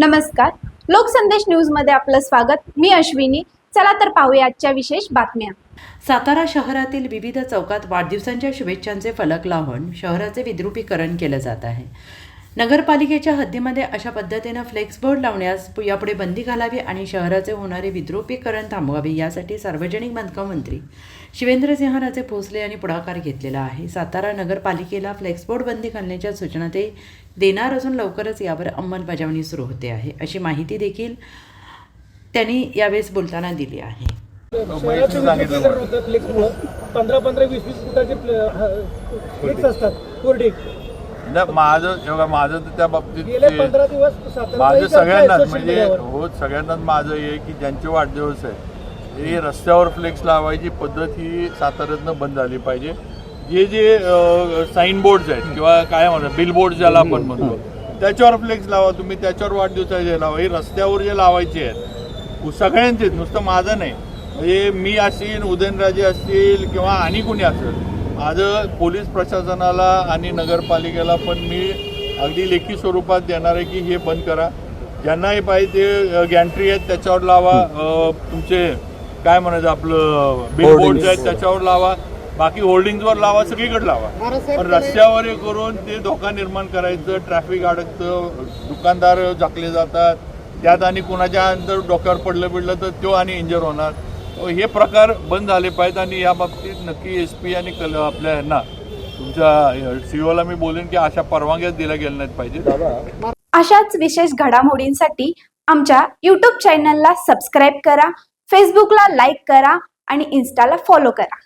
नमस्कार. लोकसंदेश न्यूजमध्ये आपलं स्वागत. मी अश्विनी. चला तर पाहूया आजच्या विशेष बातम्या. सातारा शहरातील विविध चौकात वाढदिवसांच्या शुभेच्छांचे फलक लावून शहराचे विद्रुपीकरण केलं जात आहे. नगरपालिकेच्या हद्दीमध्ये अशा पद्धतीनं फ्लेक्स बोर्ड लावण्यास यापुढे बंदी घालावी आणि शहराचे होणारे विद्रुपीकरण थांबवावे यासाठी सार्वजनिक बांधकाम मंत्री शिवेंद्रसिंहराजे भोसले यांनी पुढाकार घेतलेला आहे. सातारा नगरपालिकेला फ्लेक्स बोर्ड बंदी घालण्याच्या सूचना ते देणार असून लवकरच यावर अंमलबजावणी सुरू होते आहे अशी माहिती देखील त्यांनी यावेळेस बोलताना दिली आहे. पंधरा पंधरा वीस वीस फुटाचे फ्लेक्स असतात कोरडे. नाही, माझं जेव्हा माझं तर त्या बाबतीत माझं सगळ्यांनाच म्हणजे. हो सगळ्यांनाच माझं हे की ज्यांचे वाढदिवस आहे हे रस्त्यावर फ्लेक्स लावायची पद्धत ही साताऱ्यातनं बंद झाली पाहिजे. जे जे साईन बोर्ड्स आहेत किंवा काय म्हणतात बिल बोर्ड ज्याला आपण म्हणतो त्याच्यावर फ्लेक्स लावा तुम्ही त्याच्यावर वाढदिवसाचे लावा. हे रस्त्यावर जे लावायचे आहेत सगळ्यांचेच नुसतं माझं नाही. म्हणजे मी असतील उदयनराजे असतील किंवा आणि कुणी असेल माझं पोलीस प्रशासनाला आणि नगरपालिकेला पण मी अगदी लेखी स्वरूपात देणार आहे की हे बंद करा. ज्यांनाही पाहिजे गॅन्ट्री आहेत त्याच्यावर लावा. तुमचे काय म्हणायचं आपलं बिल बोर्ड आहेत त्याच्यावर लावा. बाकी होर्डिंगवर लावा सगळीकडे लावा. पण रस्त्यावर हे करून ते धोका निर्माण करायचं ट्रॅफिक अडकतं दुकानदार झाकले जातात त्यात आणि कुणाच्या अंतर डोक्यावर पडलं बिडलं तर तो आणि इंजर होणार. हे प्रकार बंद झाले पाहिजेत आणि या बाबतीत नक्की एस पी आणि कल आपल्या यांना तुमच्या सीओला मी बोलेन की अशा परवानग्याच दिल्या गेल्या नाहीत पाहिजे अशाच विशेष घडामोडींसाठी आमच्या यूट्यूब चॅनलला सबस्क्राईब करा फेसबुकला लाईक करा आणि इन्स्टाला फॉलो करा.